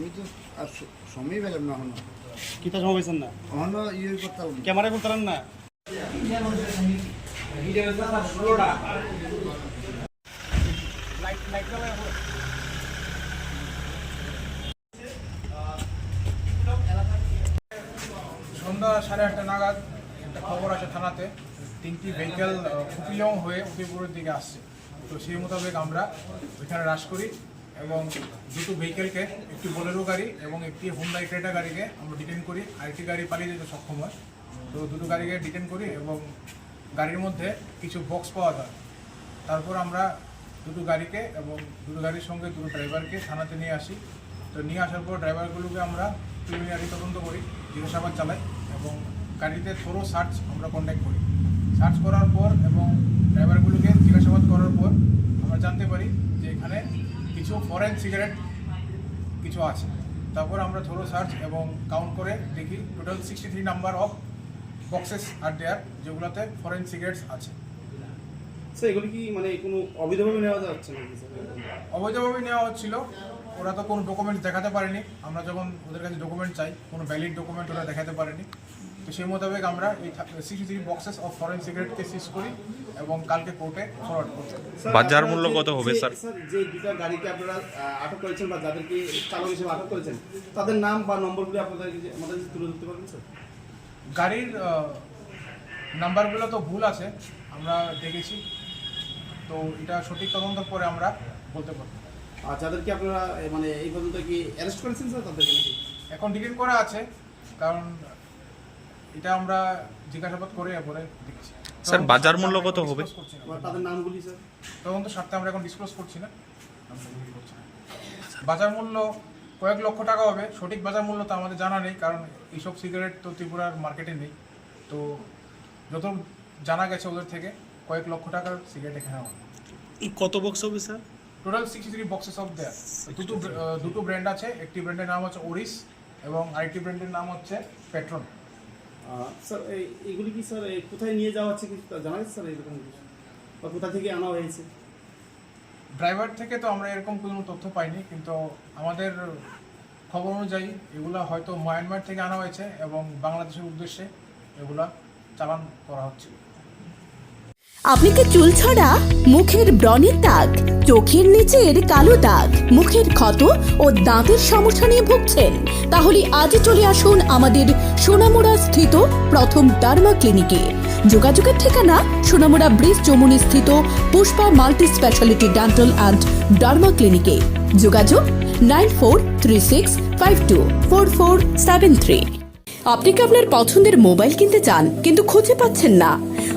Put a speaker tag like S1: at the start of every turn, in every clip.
S1: আমি তো আর সময় পেলাম না এখনও।
S2: কিতা সময় পাইছেন না?
S1: এখনও ইয়ে করতাম
S2: না।
S3: সন্ধ্যা সাড়ে আটটা নাগাদ একটা খবর আছে থানাতে। তিনটি ভেহিকেল কুপিলং হয়ে উদয়পুরের দিকে আসছে। তো সেই মোতাবেক আমরা ওইখানে হ্রাস করি। এবং দুটো ভেহিকেলকে একটি বোলেরো গাড়ি এবং একটি হুন্ডাই ক্রেটা গাড়িকে আমরা ডিটেন করি। আরেকটি গাড়ি পালিয়ে যেতে সক্ষম হয়। তো দুটো গাড়িকে ডিটেন করি এবং গাড়ির মধ্যে কিছু বক্স পাওয়া যায়। তারপর আমরা দুটো গাড়িকে এবং দুটো গাড়ির সঙ্গে দুটো ড্রাইভারকে থানাতে নিয়ে আসি। তো নিয়ে আসার পর ড্রাইভারগুলোকে আমরা প্রিলিমিনারি তদন্ত করি, জিজ্ঞাসাবাদ চালাই এবং গাড়িতে থরো সার্চ আমরা কন্ট্যাক্ট করি। সার্চ করার পর এবং ড্রাইভারগুলোকে জিজ্ঞাসাবাদ করার পর আমরা জানতে পারি যে এখানে কিছু ফরেন সিগারেট কিছু আছে। তারপর আমরা থরো সার্চ এবং কাউন্ট করে দেখি। Total sixty three number of boxes are there যেগুলোতে ফরেন সিগারেটস আছে।
S2: স্যার এগুলি কি মানে কোনো অবৈধভাবে নেওয়া যাচ্ছে
S3: অবৈধভাবে নেওয়া হচ্ছিল। ওরা তো কোনো ডকুমেন্ট দেখাতে পারেনি। আমরা যখন ওদের কাছে ডকুমেন্ট চাই কোনো ভ্যালিড ডকুমেন্ট ওরা দেখাতে পারেনি। সেই মোতাবেক আমরা এই sixty three boxes of foreign সিগারেটকে seize করি এবং কালকে কোর্টে ফরওয়ার্ড করি
S2: স্যার,
S4: বাজার মূল্য কত হবে,
S2: যে-
S4: স্যার?
S2: স্যার যে দুটা গাড়িকে আপনারা আটক করেছেন বা যাদেরকে চালক হিসেবে আটক করেছেন তাদের নাম বা নম্বরগুলি আপনাদের আমাদের তুলে ধরতে পারবেন স্যার?
S3: গাড়ির নাম্বারগুলো তো ভুল আছে আমরা দেখেছি। তো এটা সঠিক তদন্তের পরে আমরা বলতে পারব।
S2: আর যাদেরকে আপনারা মানে এই পর্যন্ত কি অ্যারেস্ট করেছেন স্যার তাদেরকে
S3: এখন ডিটেন করা আছে কারণ এটা আমরা জিজ্ঞাসাবাদ করে এরপরে দেখছি।
S4: স্যার, বাজার মূল্য কত হবে?
S2: তাদের নামগুলি স্যার।
S3: তদন্ত স্বার্থে আমরা এখন ডিসক্লোজ করছি না। করছি। বাজার মূল্য কয়েক লক্ষ টাকা হবে। সঠিক বাজার মূল্য তো আমাদের জানা নেই কারণ এইসব সিগারেট তো ত্রিপুরার মার্কেটে নেই। তো যত জানা গেছে ওদের থেকে কয়েক লক্ষ টাকার সিগারেট এখানে হবে।
S2: কত বক্স হবে sir?
S3: Total sixty three boxes of there দুটো দুটো ব্র্যান্ড আছে। একটি ব্র্যান্ডের নাম হচ্ছে ওরিস এবং আরেকটি ব্র্যান্ডের নাম হচ্ছে পেট্রন
S2: স্যার এগুলি কি স্যার কোথায় নিয়ে যাওয়া হচ্ছে কিছু জানা গেছে স্যার এরকম কিছু? বা কোথা থেকে আনা হয়েছে?
S3: ড্রাইভার থেকে তো আমরা এরকম কোনো তথ্য পাইনি, কিন্তু আমাদের খবর অনুযায়ী এগুলা হয়তো মায়ানমার থেকে আনা হয়েছে এবং বাংলাদেশের উদ্দেশ্যে এগুলা চালান করা হচ্ছে।
S5: আপনি কি চুল ছড়া? মুখের ব্রণের দাগ, চোখের নিচের কালো দাগ, মুখের ক্ষত ও দাঁতের সমস্যা নিয়ে ভুগছেন? তাহলে আজই চলে আসুন আমাদের সোনামুড়া স্থিত প্রথম ডার্মা ক্লিনিকে। যোগাযোগের ঠিকানা সোনামুড়া ব্রিজ চমুনি স্থিত Pushpa multi speciality dental and derma ক্লিনিকে। যোগাযোগ nine four three six five two four four seven three. আপনি কি আপনার পছন্দের মোবাইল কিনতে চান, কিন্তু খুঁজে পাচ্ছেন না?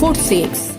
S5: Four six